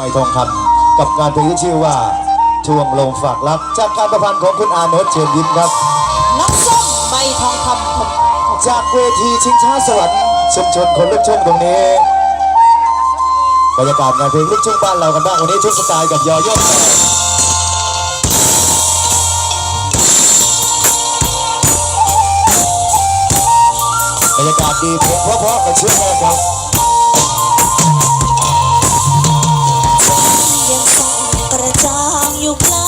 ไม่ทองคำกับการเพลงที่ชื่อว่าช่วงลงฝากรัก จากการประพันธ์ของคุณอาโนตเชิญยิ้มครับน้องส้มใบทองคำคนจากเวทีชิงช้าสวรรค์ชุมชนคนลูกทุ่งตรงนี้บรรยากาศงานเพลงลูกทุ่งบ้านเรากันบ้างวันนี้ทุกสไตล์กับยอโย่งบรรยากาศดีเพลงเพราะๆกับเชื่อแม่ครับ you play.